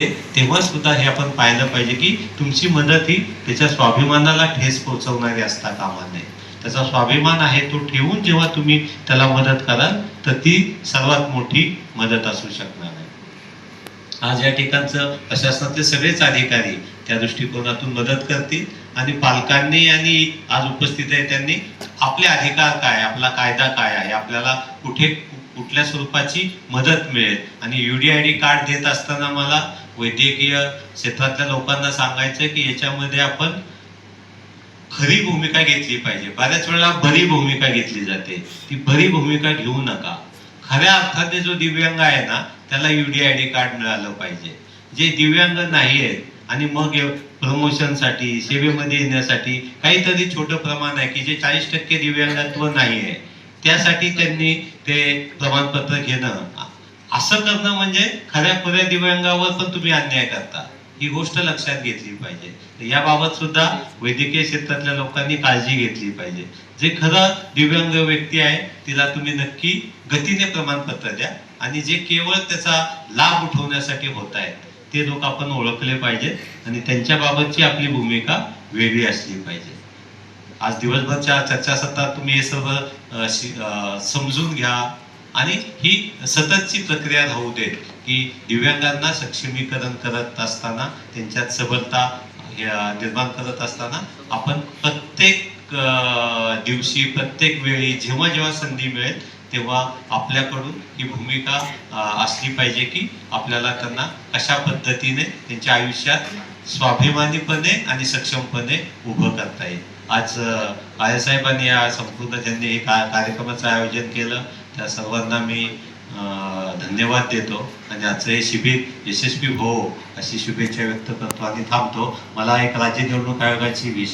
तेव्हा सुद्धा हे आपण पाहिलं पाहिजे की तुमची मदत ही त्याच्या स्वाभिमानाला ठेस पोहोचवणारी असता कामा नये त्याचा स्वाभिमान आहे तो ठेवून जेव्हा तुम्ही त्याला मदत कराल तर ती सर्वात मोठी मदत असू शकणार आहे. आज या ठिकाणचं प्रशासनातले सगळेच अधिकारी त्या दृष्टिकोनातून मदत करतील आणि पालकांनी आणि आज उपस्थित आहे त्यांनी आपले अधिकार काय आपला कायदा काय आहे आपल्याला कुठे कुठल्या स्वरूपाची मदत मिळेल? आणि युडीआयडी कार्ड देत असताना मला वैद्यकीय क्षेत्रातल्या लोकांना सांगायचं की याच्यामध्ये आपण खरी भूमिका घेतली पाहिजे. बऱ्याच वेळेला बरी भूमिका घेतली जाते. ती बरी भूमिका घेऊ नका. खऱ्या अर्थाने जो दिव्यांग आहे ना त्याला युडीआयडी कार्ड मिळालं पाहिजे. जे दिव्यांग नाही आहेत आणि मग प्रमोशनसाठी सेवेमध्ये येण्यासाठी काहीतरी छोटं प्रमाण आहे की जे चाळीस टक्के दिव्यांगत्व नाही आहे त्यासाठी त्यांनी ते प्रमाणपत्र घेणं. असं करणं म्हणजे खऱ्या खुऱ्या दिव्यांगावर पण तुम्ही अन्याय करता. ही गोष्ट लक्षात घेतली पाहिजे. याबाबत सुद्धा वैद्यकीय क्षेत्रातल्या लोकांनी काळजी घेतली पाहिजे. जे खरं दिव्यांग व्यक्ती आहे तिला तुम्ही नक्की गतीने प्रमाणपत्र द्या आणि जे केवळ त्याचा लाभ उठवण्यासाठी होत आहेत ते लोक आपण ओळखले पाहिजेत आणि त्यांच्याबाबतची आपली भूमिका वेगळी असली पाहिजे. आज दिवसभरच्या चर्चासत्रात तुम्ही हे सर्व समजून घ्या. आणि ही सततची प्रक्रिया राहू देत की दिव्यांगांना सक्षमीकरण करत असताना त्यांच्यात सबलता निर्माण करत असताना आपण प्रत्येक दिवशी प्रत्येक वेळी जेव्हा जेव्हा संधी मिळेल तेव्हा आपल्याकडून ही भूमिका असली पाहिजे की आपल्याला त्यांना कशा पद्धतीने त्यांच्या आयुष्यात स्वाभिमानीपणे आणि सक्षमपणे उभं करता येईल. आज आयसाहेबांनी या संपूर्ण ज्यांनी हे का कार्यक्रमाचं आयोजन केलं. त्या सर्वांना मी धन्यवाद देतो. आणि आजचं हे शिबिर यशस्वी हो अशी शुभेच्छा व्यक्त करतो आणि थांबतो. मला एक राज्य निवडणूक आयोगाची विषय